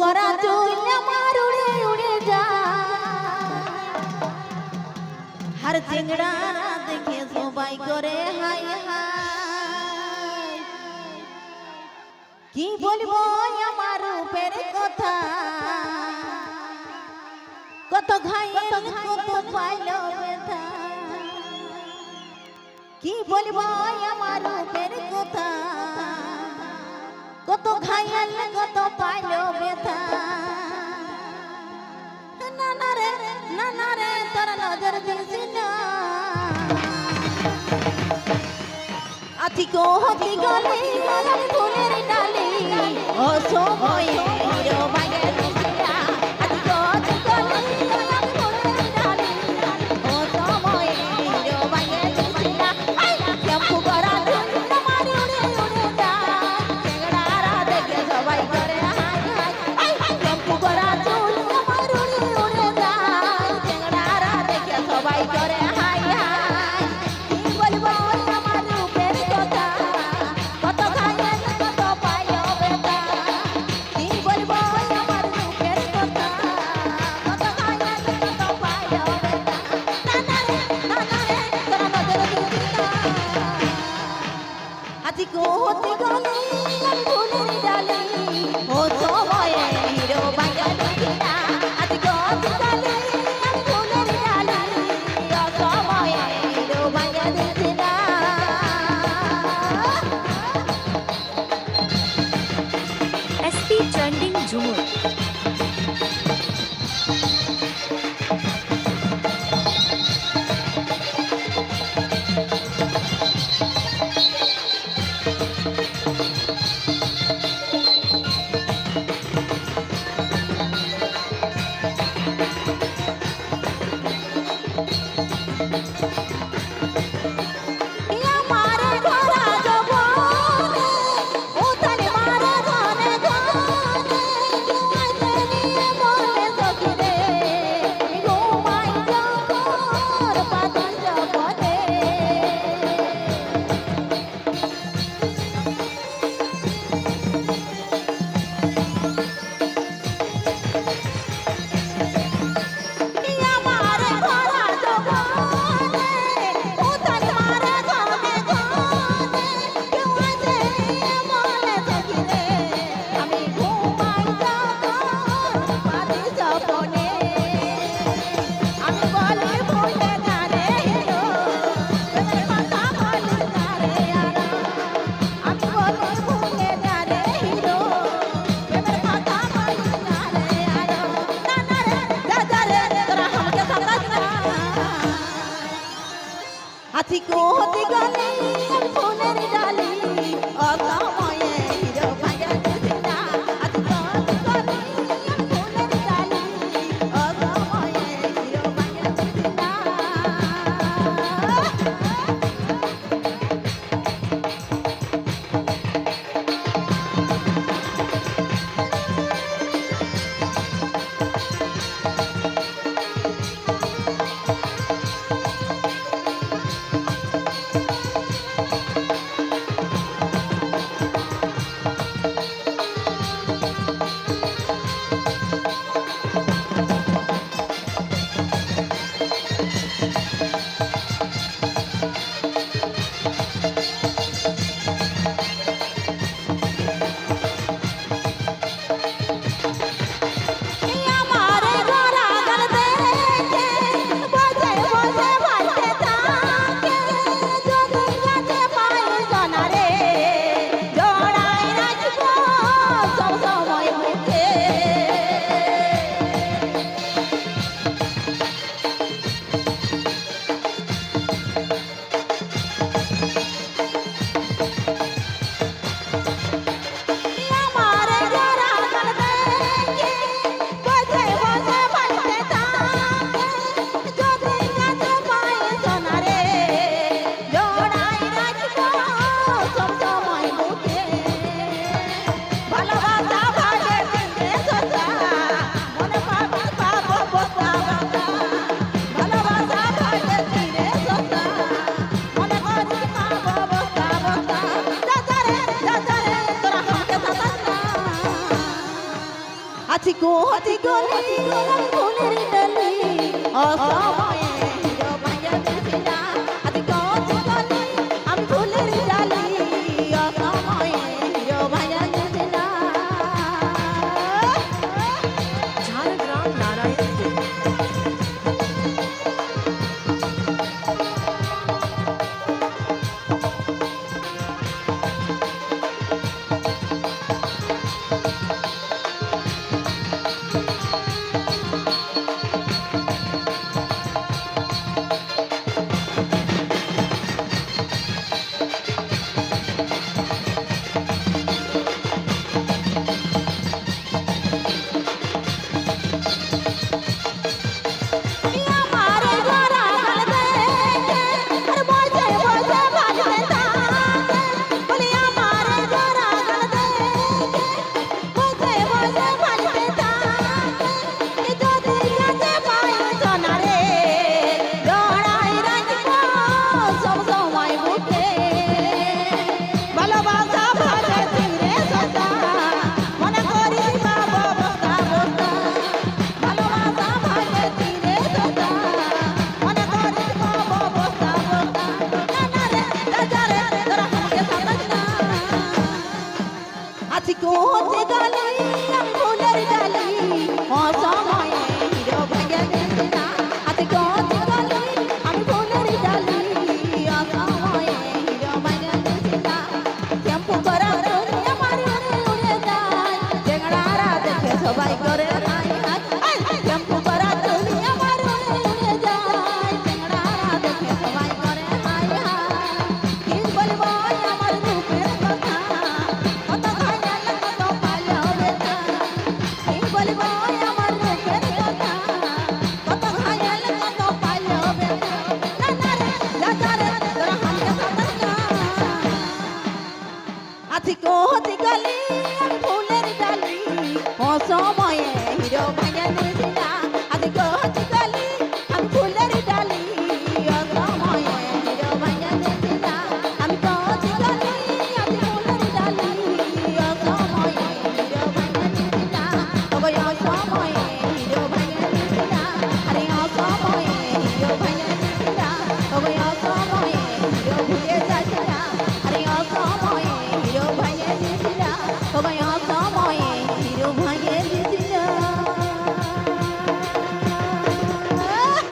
করা চুল আমার উড়ে উড়ে যা। হার চিংড়া দেখে সবাই করে হাই হাই। কি বলব আমার রূপের কথা? কত ঘাই কত পাইল ব্যথা। কি বলব আমার রূপের কথা? কত ঘাইল কত চিকো হতে গেলে ফুলের ডালে অসময়ে 啊拿好 আছি কোহাতি গলি আমি ফুলের ডালি অসময়ে